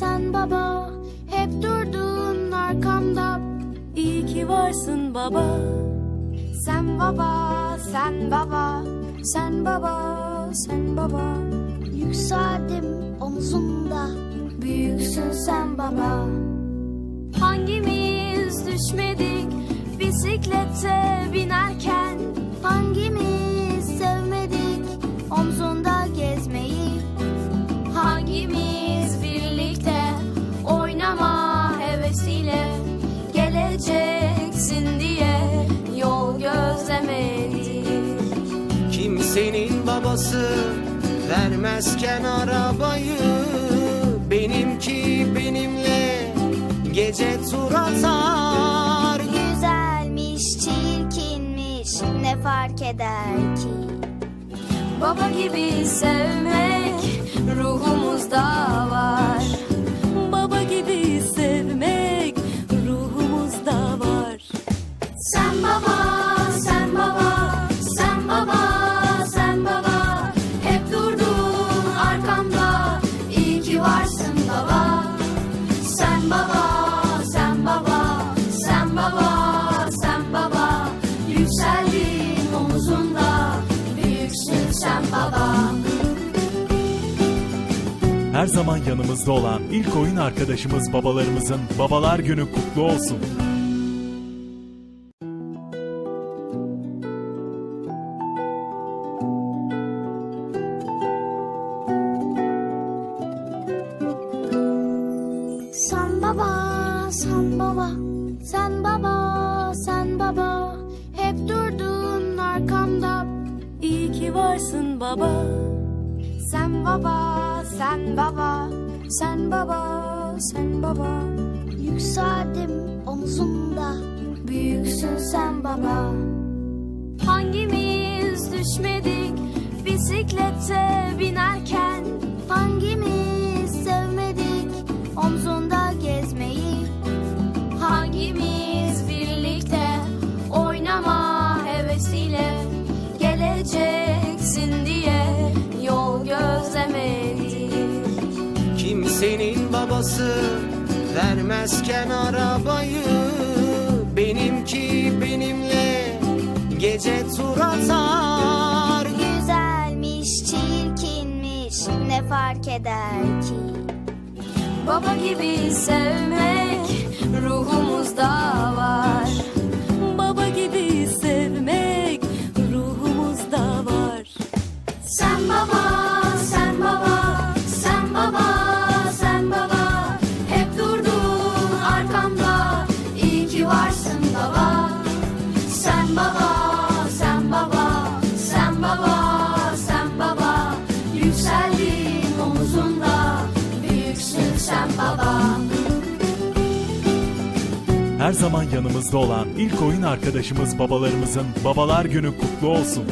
Sen baba hep durdun arkamda. İyi ki varsın baba. Sen baba sen baba Sen baba sen baba. Yükseldim omzumda Büyüksün sen baba. Hangimiz düşmedik bisiklete babası vermezken arabayı Benimki benimle gece tur atar Güzelmiş, çirkinmiş ne fark eder ki? Baba gibi sevmek ruhumuzda var. Baba gibi sevmek baba. Yükseldin omuzunda, büyüksün sen baba. Her zaman yanımızda olan ilk oyun arkadaşımız babalarımızın Babalar Günü kutlu olsun. Sen baba, sen baba, sen baba, sen baba. Varsın baba. Sen baba, sen baba, sen baba, sen baba. Yükseldim omzumda, büyüksün sen baba. Hangimiz düşmedik bisiklete binerken? Kimsenin babası vermezken arabayı Benimki benimle gece tur atar Güzelmiş, çirkinmiş ne fark eder ki? Baba gibi sevmek ruhumuzda var. Her zaman yanımızda olan ilk oyun arkadaşımız babalarımızın Babalar Günü kutlu olsun.